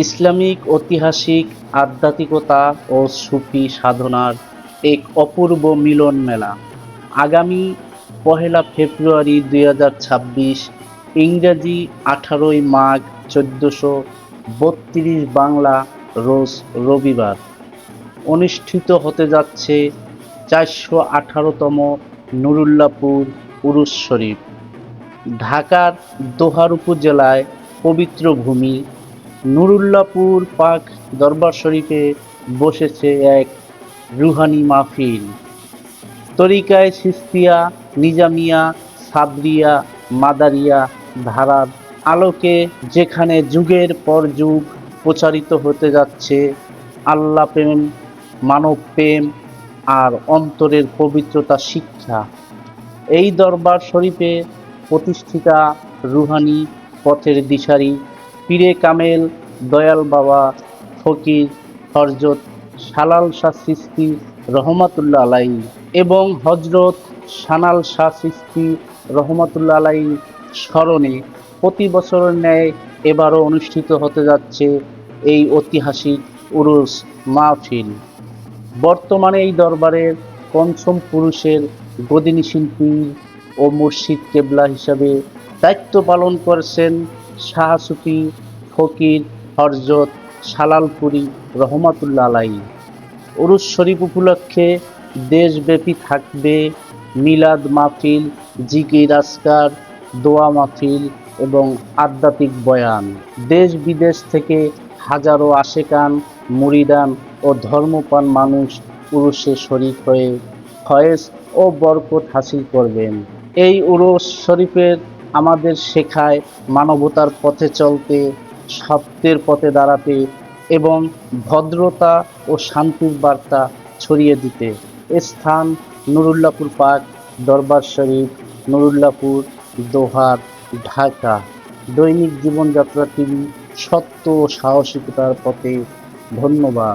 Islamic, ঐতিহাসিক, আধ্যাত্মিকতা ও সুফি সাধনার এক অপূর্ব মিলন মেলা। আগামী পহেলা ফেব্রুয়ারি দুই হাজার ছাব্বিশ, ইংরাজি আঠারোই মাঘ চোদ্দোশো বত্রিশ বাংলা রোজ রবিবার অনুষ্ঠিত হতে যাচ্ছে চারশো আঠারোতম নুরুল্লাপুর উরুস শরীফ। ঢাকার দোহার উপজেলায় পবিত্র ভূমি নুরুল্লাপুর পাক দরবার শরীফে বসেছে এক রুহানি মাহফিল। তরিকায় সিস্তিয়া নিজামিয়া, সাবরিয়া, মাদারিয়া ধারার আলোকে যেখানে যুগের পর যুগ প্রচারিত হতে যাচ্ছে, আল্লাহ প্রেম, মানব প্রেম আর অন্তরের পবিত্রতা শিক্ষা। এই দরবার শরীফে প্রতিষ্ঠিতা রুহানি পথের দিশারি পীরে কামেল, দয়াল বাবা, ফকির হরজত সালাল শাহ সৃষ্টি রহমাতুল্লাহ আলাই এবং হজরত সানাল শাহ সৃষ্টি রহমাতুল্লাহ আলাই স্মরণে প্রতি বছরের ন্যায় এবারও অনুষ্ঠিত হতে যাচ্ছে এই ঐতিহাসিক উরুস মাহফিল। বর্তমানে এই দরবারের পঞ্চম পুরুষের গদিনী শিল্পী ও মুর্শিদ কেবলা হিসাবে দায়িত্ব পালন করেছেন শাহ সুফি ফকির, হরজত, সালালপুরি রহমাতুল্লা আলাই উরুস শরীফ উপলক্ষে দেশব্যাপী থাকবে মিলাদ মাহফিল, জিকির আসকার দোয়া মাহফিল এবং আধ্যাত্মিক বয়ান। দেশ বিদেশ থেকে হাজারো আশেকান, মুরিদান ও ধর্মপান মানুষ উরুসে শরীফ হয়ে ফয়েজ ও বরকত হাসিল করবেন। এই উরুস শরীফের আমাদের শেখায় মানবতার পথে চলতে, সত্যের পথে দাঁড়াতে এবং ভদ্রতা ও শান্তির বার্তা ছড়িয়ে দিতে। স্থান নুরুল্লাপুর পার্ক, দরবার শরীফ, নুরুল্লাপুর, দোহার, ঢাকা। দৈনিক জীবনযাত্রা টিভি সত্য ও সাহসিকতার পথে ধন্যবাদ।